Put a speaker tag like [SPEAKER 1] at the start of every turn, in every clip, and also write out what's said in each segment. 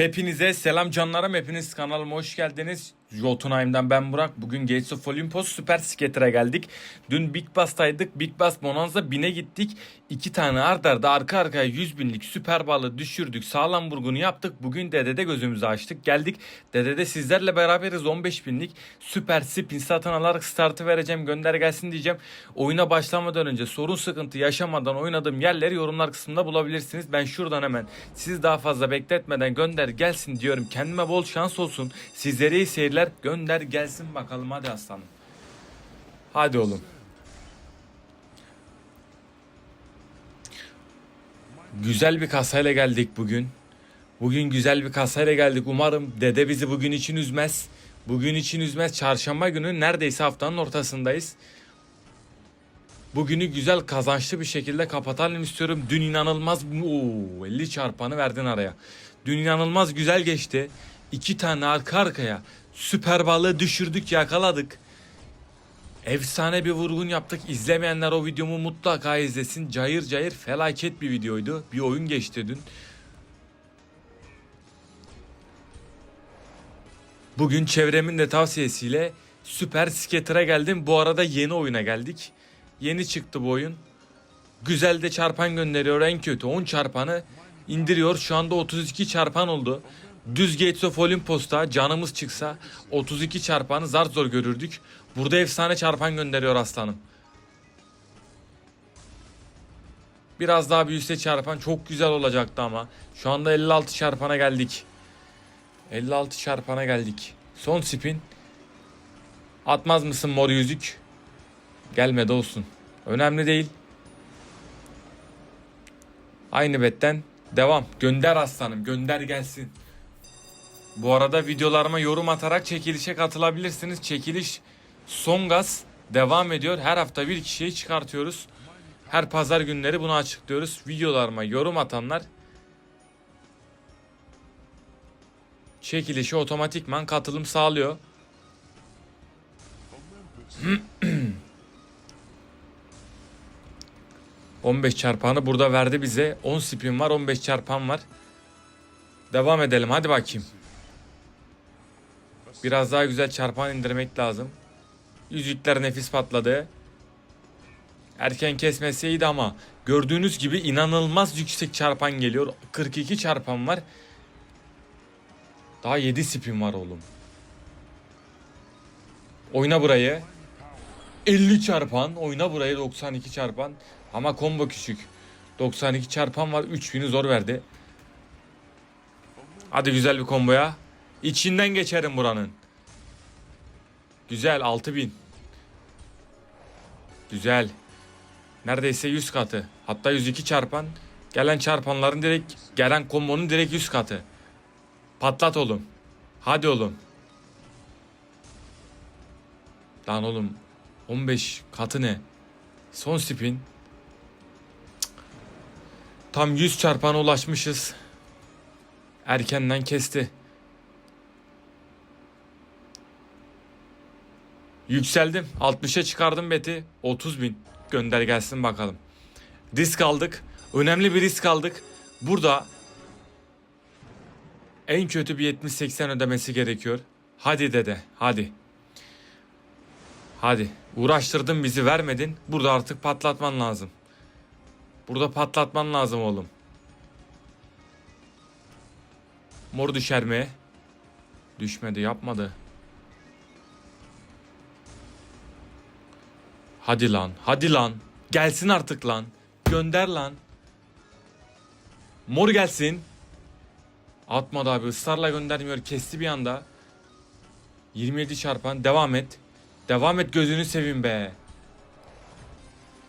[SPEAKER 1] Hepinize selam canlarım. Hepiniz kanalıma hoş geldiniz. Jotunheim'den ben Burak. Bugün Gates of Olympus Super Skater'a geldik. Dün Big Bass'taydık. Big Bass Bonanza 1000'e gittik. İki tane art arda arka arkaya 100 binlik süper balı düşürdük. Sağlam vurgunu yaptık. Bugün Dede'de gözümüzü açtık. Geldik. Dede'de sizlerle beraberiz 15 binlik süper spin satın alarak startı vereceğim. Gönder gelsin diyeceğim. Oyuna başlamadan önce sorun sıkıntı yaşamadan oynadığım yerleri yorumlar kısmında bulabilirsiniz. Ben şuradan hemen siz daha fazla bekletmeden gönder gelsin diyorum. Kendime bol şans olsun. Sizlere iyi seyirler. Gönder gelsin bakalım hadi aslanım. Hadi oğlum. Güzel bir kasayla geldik bugün. Bugün güzel bir kasayla geldik. Umarım dede bizi bugün için üzmez. Bugün için üzmez. Çarşamba günü neredeyse haftanın ortasındayız. Bugünü güzel kazançlı bir şekilde kapatalım istiyorum. Dün inanılmaz Oo, 50 çarpanı verdin araya. Dün inanılmaz güzel geçti. İki tane arka arkaya süper balığı düşürdük yakaladık. Efsane bir vurgun yaptık. İzlemeyenler o videomu mutlaka izlesin. Cayır cayır felaket bir videoydu. Bir oyun geçti dün. Bugün çevremin de tavsiyesiyle Süper Skater'a geldim. Bu arada yeni oyuna geldik. Yeni çıktı bu oyun. Güzel de çarpan gönderiyor en kötü 10 çarpanı indiriyor. Şu anda 32 çarpan oldu. Düz Gates of Olympus'ta canımız çıksa 32 çarpanı zar zor görürdük. Burada efsane çarpan gönderiyor aslanım. Biraz daha büyüse çarpan çok güzel olacaktı ama. Şu anda 56 çarpana geldik. 56 çarpana geldik. Son spin. Atmaz mısın mor yüzük? Gelmedi olsun. Önemli değil. Aynı betten devam. Gönder aslanım gönder gelsin. Bu arada videolarıma yorum atarak çekilişe katılabilirsiniz. Çekiliş son gaz devam ediyor. Her hafta bir kişiyi çıkartıyoruz. Her pazar günleri bunu açıklıyoruz. Videolarıma yorum atanlar çekilişe otomatikman katılım sağlıyor. 15 çarpanı burada verdi bize. 10 spin var 15 çarpan var. Devam edelim hadi bakayım. Biraz daha güzel çarpan indirmek lazım. Yüzükler nefis patladı. Erken kesmesi iyiydi ama gördüğünüz gibi inanılmaz yüksek çarpan geliyor. 42 çarpan var. Daha 7 spin var oğlum. Oyna burayı. 50 çarpan. Oyna burayı 92 çarpan. Ama combo küçük. 92 çarpan var. 3000'i zor verdi. Hadi güzel bir komboya. İçinden geçerim buranın. Güzel 6000. Güzel. Neredeyse 100 katı. Hatta 102 çarpan. Gelen çarpanların direkt gelen kombonun direkt 100 katı. Patlat oğlum. Hadi oğlum. Lan oğlum 15 katı ne? Son spin. Tam 100 çarpana ulaşmışız. Erkenden kesti. Yükseldim. 60'a çıkardım beti. 30 bin. Gönder gelsin bakalım. Risk aldık. Önemli bir risk aldık. Burada en kötü bir 70-80 ödemesi gerekiyor. Hadi dede hadi. Hadi uğraştırdın bizi vermedin. Burada artık patlatman lazım. Burada patlatman lazım oğlum. Mor düşer mi? Düşmedi yapmadı. Hadi lan hadi lan. Gelsin artık lan. Gönder lan. Mor gelsin. Atmadı abi ısrarla göndermiyor. Kesti bir anda. 27 çarpan devam et. Devam et gözünü seveyim be.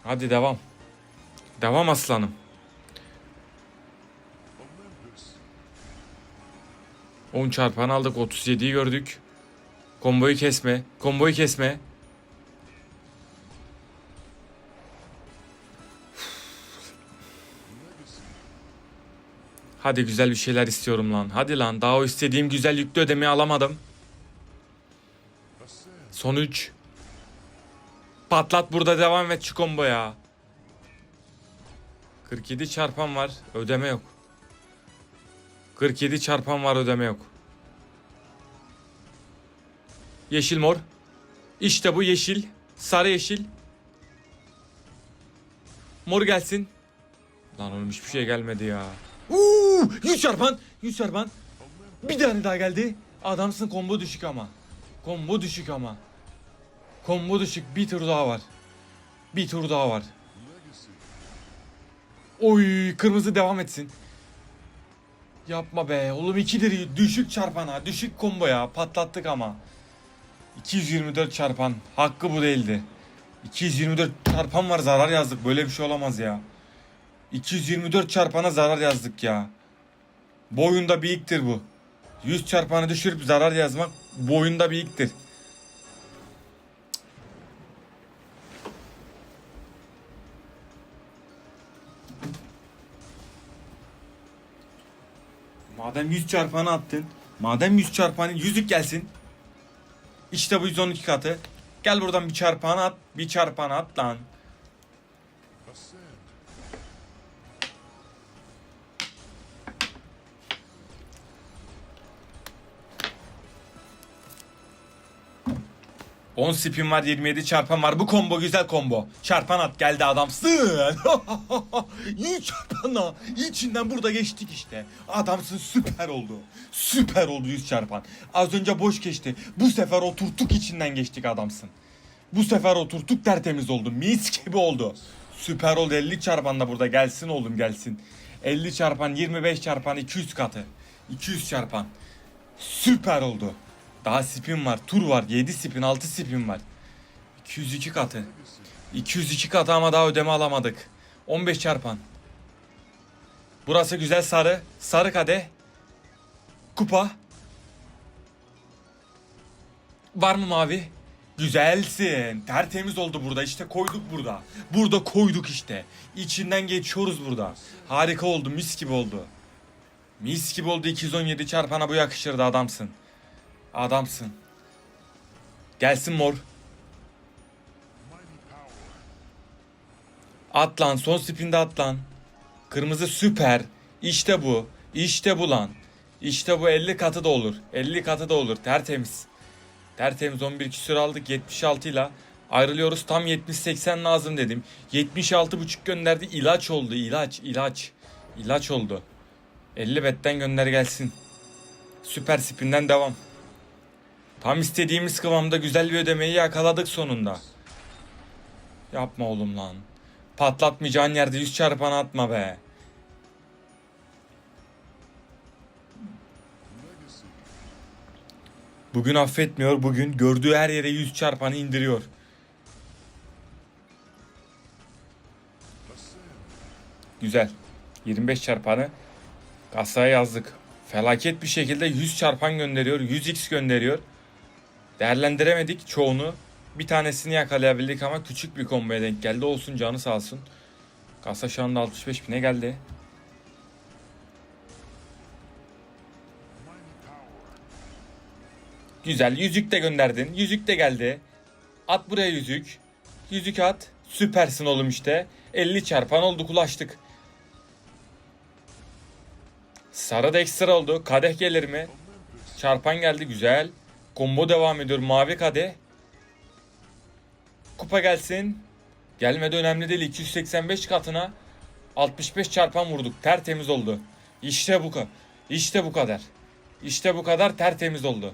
[SPEAKER 1] Hadi devam. Devam aslanım. On çarpan aldık 37'yi gördük. Komboyu kesme. Komboyu kesme. Hadi güzel bir şeyler istiyorum lan. Hadi lan daha o istediğim güzel yüklü ödemeyi alamadım. Son 3. Patlat burada devam et şu combo ya. 47 çarpan var. Ödeme yok. 47 çarpan var ödeme yok. Yeşil mor. İşte bu yeşil. Sarı yeşil. Mor gelsin. Lan oğlum hiçbir şey gelmedi ya. Uuu 100 çarpan. 100 çarpan. Bir tane daha geldi. Adamsın combo düşük ama. Combo düşük ama. Combo düşük bir tur daha var. Bir tur daha var. Oy kırmızı devam etsin. Yapma be oğlum 2 lirayı düşük çarpana düşük combo ya patlattık ama. 224 çarpan hakkı bu değildi. 224 çarpan var zarar yazdık böyle bir şey olamaz ya. 224 çarpana zarar yazdık ya. Bu oyunda bir ilktir bu. 100 çarpanı düşürüp zarar yazmak bu oyunda bir ilktir. Madem 100 çarpanı attın. Madem 100 çarpanı yüzük gelsin. İşte bu 112 katı. Gel buradan bir çarpanı at. Bir çarpanı at lan. 10 spin var 27 çarpan var. Bu combo güzel combo. Çarpan at geldi adamsın. 100 çarpanla içinden burada geçtik işte. Adamsın süper oldu. Süper oldu 100 çarpan. Az önce boş geçti. Bu sefer oturttuk içinden geçtik adamsın. Bu sefer oturttuk tertemiz oldu. Mis gibi oldu. Süper oldu 50 çarpan da burada gelsin oğlum gelsin. 50 çarpan 25 çarpan 200 katı. 200 çarpan. Süper oldu. Daha spin var. Tur var. 7 spin 6 spin var. 202 katı. 202 katı ama daha ödeme alamadık. 15 çarpan. Burası güzel sarı. Sarı kadeh. Kupa. Var mı mavi? Güzelsin. Tertemiz oldu burada. İşte koyduk burada. Burada koyduk işte. İçinden geçiyoruz burada. Harika oldu. Mis gibi oldu. Mis gibi oldu 217 çarpana bu yakışırdı adamsın. Adamsın. Gelsin mor.
[SPEAKER 2] Mighty power.
[SPEAKER 1] At lan son spinde at lan. Kırmızı süper. İşte bu. İşte bu lan. İşte bu 50 katı da olur. 50 katı da olur. Tertemiz. Tertemiz 11 küsür aldık 76 ile. Ayrılıyoruz tam 70-80 lazım dedim. 76,5 gönderdi. ilaç oldu. ilaç ilaç. İlaç oldu. 50 betten gönder gelsin. Süper spinden devam. Tam istediğimiz kıvamda güzel bir ödemeyi yakaladık sonunda. Yapma oğlum lan. Patlatmayacağın yerde yüz çarpan atma be. Bugün affetmiyor. Bugün gördüğü her yere yüz çarpanı indiriyor. Güzel. 25 çarpanı kasaya yazdık. Felaket bir şekilde 100 çarpan gönderiyor. 100x gönderiyor. Değerlendiremedik çoğunu. Bir tanesini yakalayabildik ama küçük bir komboya denk geldi. Olsun canı sağ olsun. Kasa şu anda 65 bine geldi. Güzel. Yüzük de gönderdin. Yüzük de geldi. At buraya yüzük. Yüzük at. Süpersin oğlum işte. 50 çarpan oldu ulaştık. Sarı da ekstra oldu. Kadeh gelir mi? Çarpan geldi güzel. Combo devam ediyor. Mavi kadeh. Kupa gelsin. Gelmedi önemli değil. 285 katına 65 çarpan vurduk. Tertemiz oldu. İşte bu kadar. İşte bu kadar. İşte bu kadar tertemiz oldu.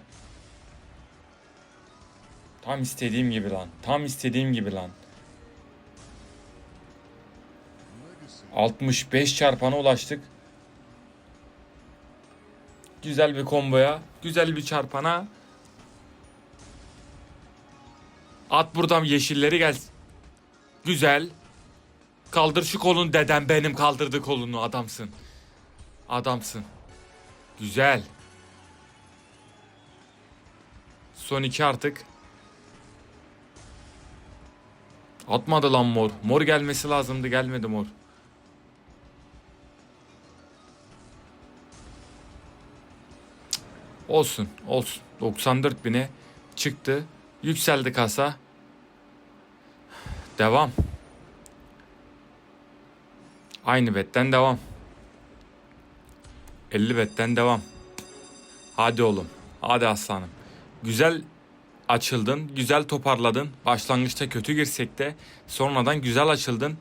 [SPEAKER 1] Tam istediğim gibi lan. Tam istediğim gibi lan.
[SPEAKER 2] Legacy.
[SPEAKER 1] 65 çarpana ulaştık. Güzel bir komboya, güzel bir çarpana. At buradan yeşilleri gelsin. Güzel. Kaldır şu kolunu dedem benim kaldırdı kolunu adamsın. Adamsın. Güzel. Son iki artık. Atmadı lan mor. Mor gelmesi lazımdı gelmedi mor. Olsun, olsun. 94 bine çıktı. Yükseldi kasa. Devam. Aynı betten devam. 50 betten devam. Hadi oğlum. Hadi aslanım. Güzel açıldın. Güzel toparladın. Başlangıçta kötü girsek de sonradan güzel açıldın.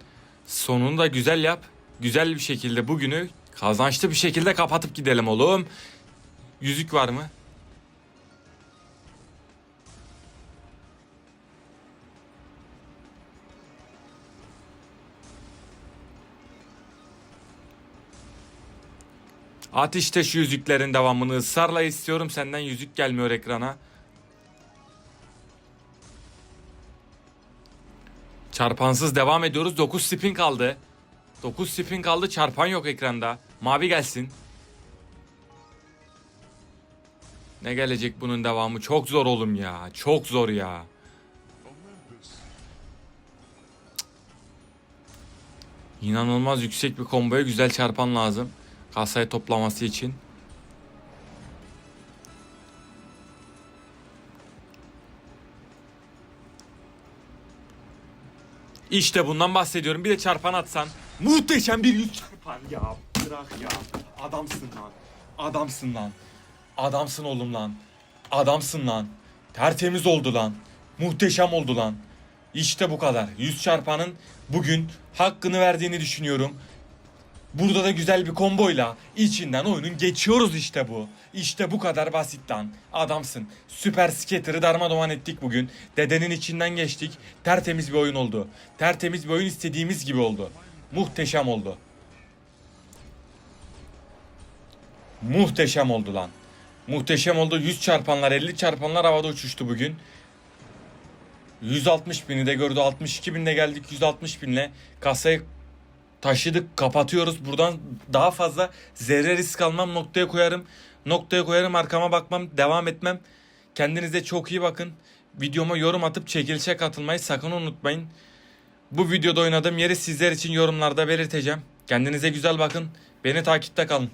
[SPEAKER 1] Sonunu da güzel yap. Güzel bir şekilde bugünü kazançlı bir şekilde kapatıp gidelim oğlum. Yüzük var mı? At işte şu yüzüklerin devamını ısrarla istiyorum senden yüzük gelmiyor ekrana. Çarpansız devam ediyoruz. 9 spin kaldı. 9 spin kaldı. Çarpan yok ekranda. Mavi gelsin. Ne gelecek bunun devamı? Çok zor oğlum ya. Çok zor ya. İnanılmaz yüksek bir komboya güzel çarpan lazım. Kasayı toplaması için. İşte bundan bahsediyorum. Bir de çarpan atsan. Muhteşem bir yüz çarpan ya. Bırak ya. Adamsın lan. Adamsın lan. Adamsın oğlum lan. Adamsın lan. Tertemiz oldu lan. Muhteşem oldu lan. İşte bu kadar. Yüz çarpanın bugün hakkını verdiğini düşünüyorum. Burada da güzel bir komboyla içinden oyunun geçiyoruz işte bu. İşte bu kadar basit lan. Adamsın. Süper skater'ı darmadağın ettik bugün. Dedenin içinden geçtik. Tertemiz bir oyun oldu. Tertemiz bir oyun istediğimiz gibi oldu. Muhteşem oldu. Muhteşem oldu lan. Muhteşem oldu. 100 çarpanlar 50 çarpanlar havada uçuştu bugün. 160 bini de gördü. 62 binle geldik 160 binle. Kasayı taşıdık kapatıyoruz. Buradan daha fazla zerre risk almam noktaya koyarım. Noktaya koyarım arkama bakmam devam etmem. Kendinize çok iyi bakın. Videoma yorum atıp çekilişe katılmayı sakın unutmayın. Bu videoda oynadığım yeri sizler için yorumlarda belirteceğim. Kendinize güzel bakın. Beni takipte kalın.